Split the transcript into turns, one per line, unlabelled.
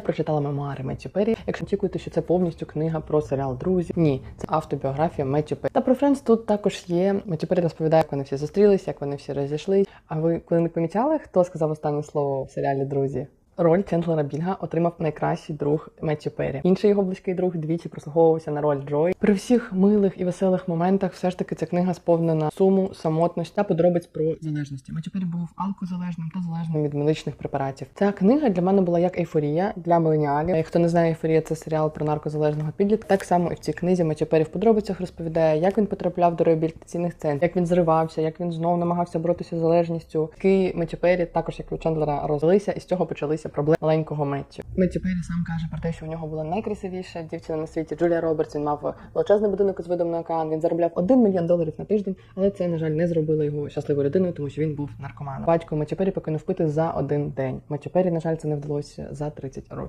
Прочитала мемуари Меттю Перрі. Якщо очікуєте, що це повністю книга про серіал Друзі, ні, це автобіографія Меттю Перрі. Та про Френдс тут також є. Меттю Перрі розповідає, як вони всі зустрілися, як вони всі розійшлись. А ви коли не помічали, хто сказав останнє слово в серіалі Друзі? Роль Чендлера Бінга отримав найкращий друг Меттю Перрі. Інший його близький друг двічі прослуговувався на роль Джой. При всіх милих і веселих моментах, все ж таки, ця книга сповнена суму, самотності та подробиць про залежності. Меттю Перрі був алкозалежним та залежним від медичних препаратів. Ця книга для мене була як ейфорія для миленіалів. Хто не знає, ейфорія це серіал про наркозалежного підлітка. Так само і в цій книзі Меттю Перрі в подробицях розповідає, як він потрапляв до реабілітаційних центрів, як він зривався, як він знову намагався боротися з залежністю. Який Меттю Перрі, також як у Чендлера, розвелися, і з цього почалися проблеми маленького Меттю. Меттю Перрі сам каже про те, що у нього була найкрасивіша дівчина на світі Джулія Робертс. Він мав величезний будинок із видом на океан. Він заробляв 1 мільйон доларів на тиждень, але це, на жаль, не зробило його щасливою людиною, тому що він був наркоманом. Батько Меттю Пері покинув пити за один день. Меттю Пері, на жаль, це не вдалося за 30 років.